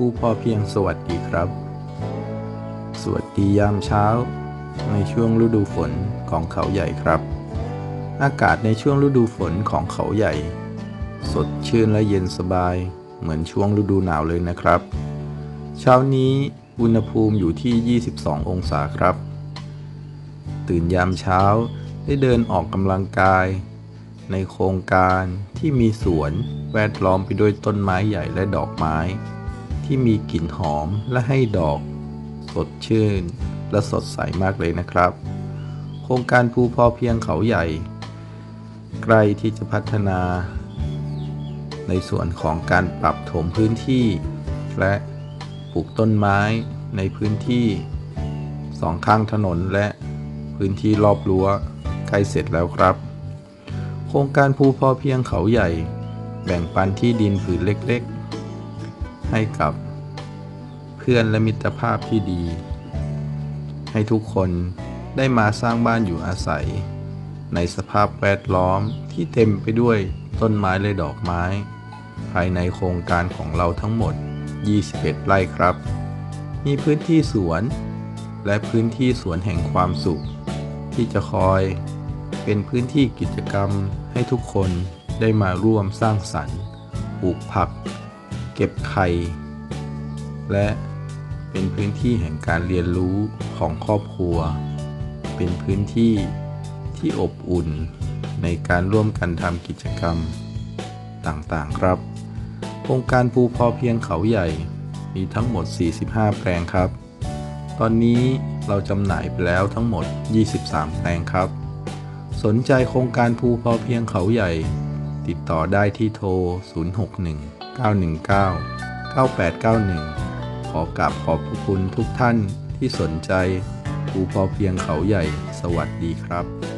ผู้พอเพียงสวัสดีครับ สวัสดียามเช้า ในช่วงฤดูฝนของเขาใหญ่ครับ อากาศในช่วงฤดูฝนของเขาใหญ่ สดชื่นและเย็นสบาย เหมือนช่วงฤดูหนาวเลยนะครับ เช้านี้อุณหภูมิอยู่ที่ 22 องศาครับ ตื่นยามเช้าได้เดินออกกำลังกาย ในโครงการที่มีสวนแวดล้อมไปด้วยต้นไม้ใหญ่และดอกไม้ ที่มีกลิ่นหอมและให้ดอก สดชื่น และสดใสมากเลยนะครับ โครงการภูพอเพียงเขาใหญ่ ใกล้ที่จะพัฒนา ในส่วนของการปรับโถมพื้นที่ และปลูกต้นไม้ในพื้นที่สองข้างถนนและพื้นที่รอบรั้วใกล้เสร็จแล้วครับ โครงการภูพอเพียงเขาใหญ่ แบ่งปันที่ดินผืนเล็ก ให้กับเพื่อนและมิตรภาพที่ดี ให้ทุกคนได้มาสร้างบ้านอยู่อาศัย ในสภาพแวดล้อมที่เต็มไปด้วยต้นไม้และดอกไม้ ภายในโครงการของเราทั้งหมด 21 ไร่ครับ มีพื้นที่สวน และพื้นที่สวนแห่งความสุข ที่จะคอยเป็นพื้นที่กิจกรรมให้ทุกคนได้มาร่วมสร้างสรรค์ปลูกผัก เก็บไข่ และเป็นพื้นที่แห่งการเรียนรู้ของครอบครัว เป็นพื้นที่ที่อบอุ่นในการร่วมกันทำกิจกรรมต่างๆครับ โครงการภูพอเพียงเขาใหญ่มีทั้งหมด 45 แปลงครับ ตอนนี้เราจำหน่ายไปแล้วทั้งหมด 23 แปลงครับ สนใจโครงการภูพอเพียงเขาใหญ่ ติดต่อได้ที่โทร 061 919 9891 ขอกราบขอบพระคุณทุกท่านที่สนใจภูพอเพียงเขาใหญ่ สวัสดีครับ